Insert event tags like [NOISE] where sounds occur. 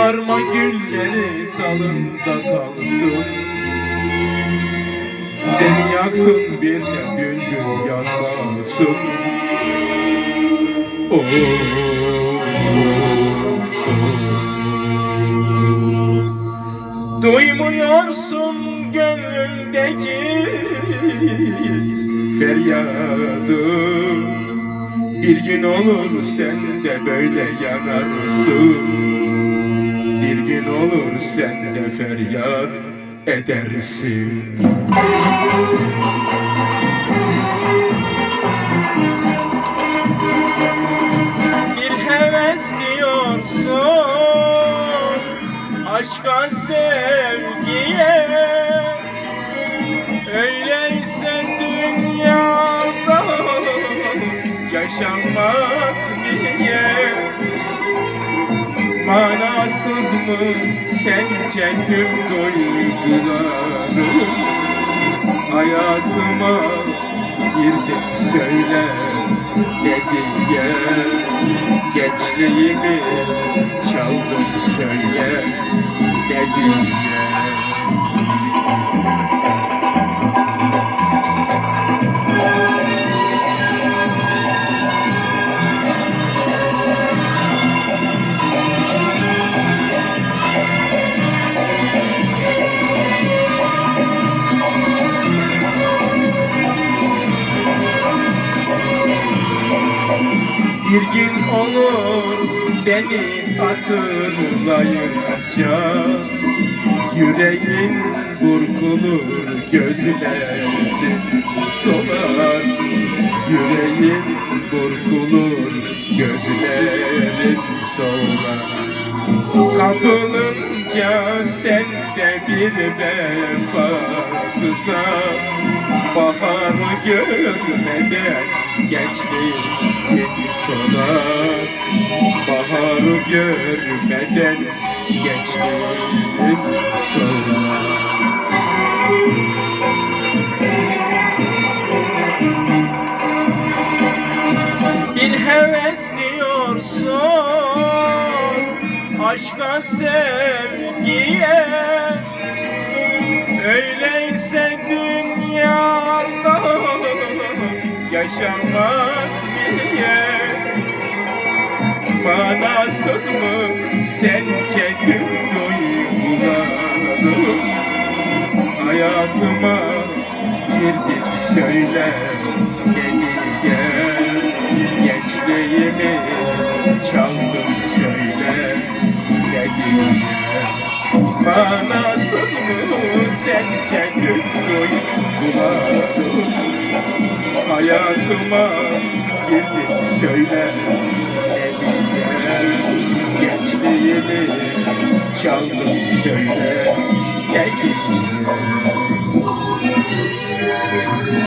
Koparma gülleri dalında kalsın Beni yaktın bir de bülbül yanmasın Of, of. Duymuyorsun gönlümdeki feryadı. Bir gün olur sen de böyle yanarsın. Bir gün olur sen de feryat edersin. Bir heves diyorsun Aşka sevgiye. Öyleyse dünyada Yaşanmak Manasız mı? Sence tüm duygularım Hayatıma girdi söyle ne diye Gençliğimi çaldın söyle ne diye Bir gün olur beni hatırlayınca Yüreğin burkulur gözlerin solar. Yüreğin burkulur gözlerin solar. Kapılınca sen de bir vefasıza. Baharı görmeden gençliğin solar Baharı görmeden gençliğin solar Bir heves diyorsun Aşka sevgiye. Öyleyse dünyada [LAUGHS] Yaşamak niye Manasız mı sence tüm duygularım. Hayatıma girdi söyle ne diye Gençliğimi çaldın söyle ne diye Manasız mı sence tüm duygularım. Hayatıma girdi söyle Gençliğimi çaldın söyle. Diye